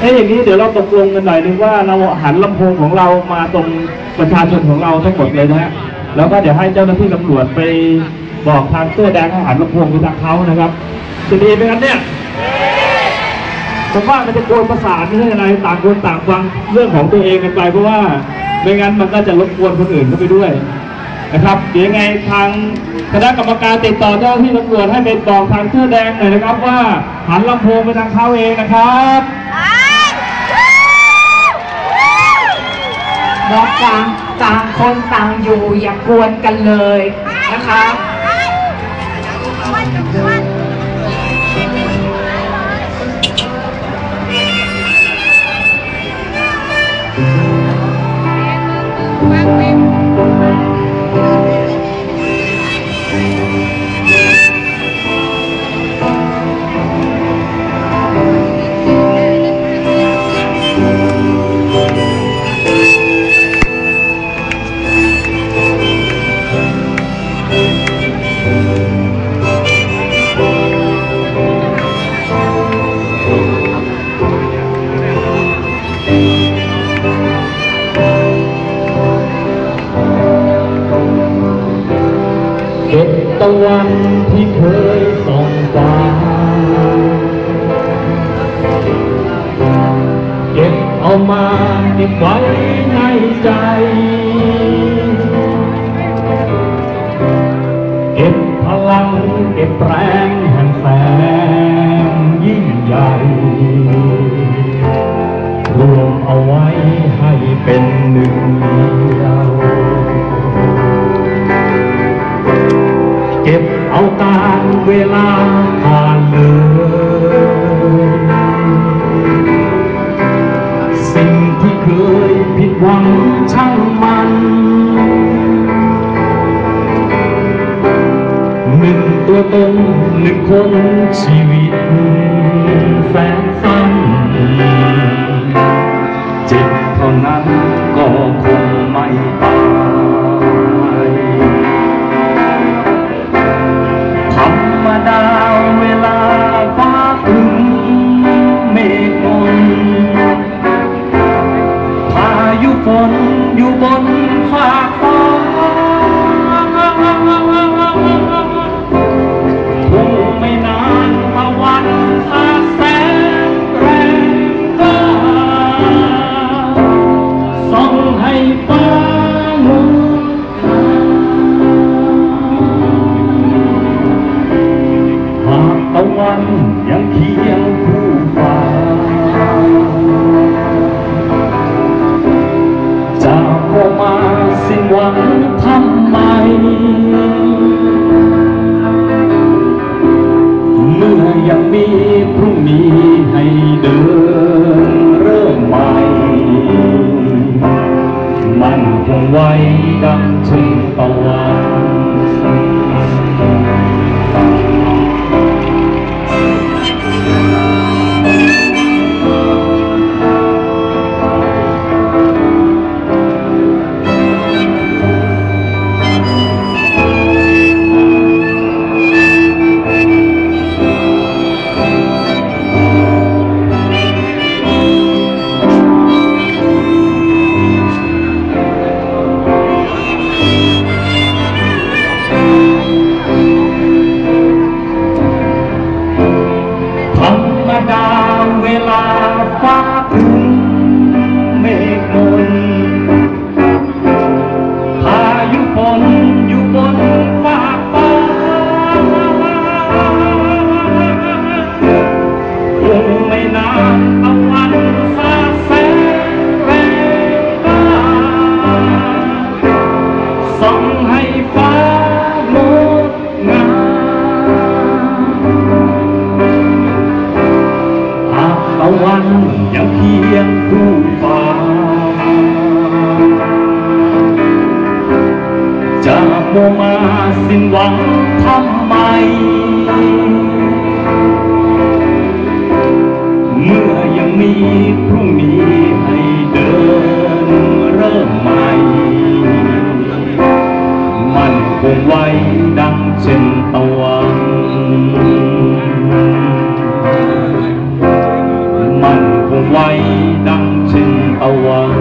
เอ้ยอย่างนี้เดี๋ยวเราตกลงกันหน่อยนึงว่าเราหันลำโพงของเรามาตรงประชาชนของเราทั้งหมดเลยนะฮะแล้วก็เดี๋ยวให้เจ้าหน้าที่ตำรวจไปบอกทางเสื้อแดงให้หันลำโพงไปทางเขานะครับจะดีไหมครับเนี่ยผมว่ามันจะโกนประสาทไม่ใช่อะไรต่างคนต่างฟังเรื่องของตัวเองกันไปเพราะว่าไม่งั้นมันก็จะรบกวนคนอื่นเข้าไปด้วยนะครับเดี๋ยวยังไงทางคณะกรรมการติดต่อเจ้าหน้าที่ตำรวจให้ไปบอกทางเสื้อแดงหน่อยนะครับ ว่าหันลำโพงไปทางเขาเองนะครับ บอกต่างต่างคนต่างอยู่อย่ากวนกันเลยนะคะ เก็บตะวันที่เคยส่องฟ้าเก็บเอามาเก็บไว้ในใจ เก็บพลังเก็บแรงแห่งแสงยิ่งใหญ่รวมเอาไว้ให้เป็นหนึ่งเดียวเก็บเอาการเวลา ตัวตนหนึ่งคนชีวิตแสนสั้นเจ็บเท่านั้นก็คงไม่ตายธรรมดาเวลาฟ้าครึ้มเมฆมนพายุฝนอยู่บนฟา ยังมีพรุ่งนี้ให้เดินเริ่มใหม่ มันคงไว้ดังถึงตะวัน ให้ฟ้างดงามหากตะวันยังเพียงคู่ฟ้า จะโมมาสิ้นหวังทำไม cùng quay đăng trên tàu mình cùng quay đăng trên tàu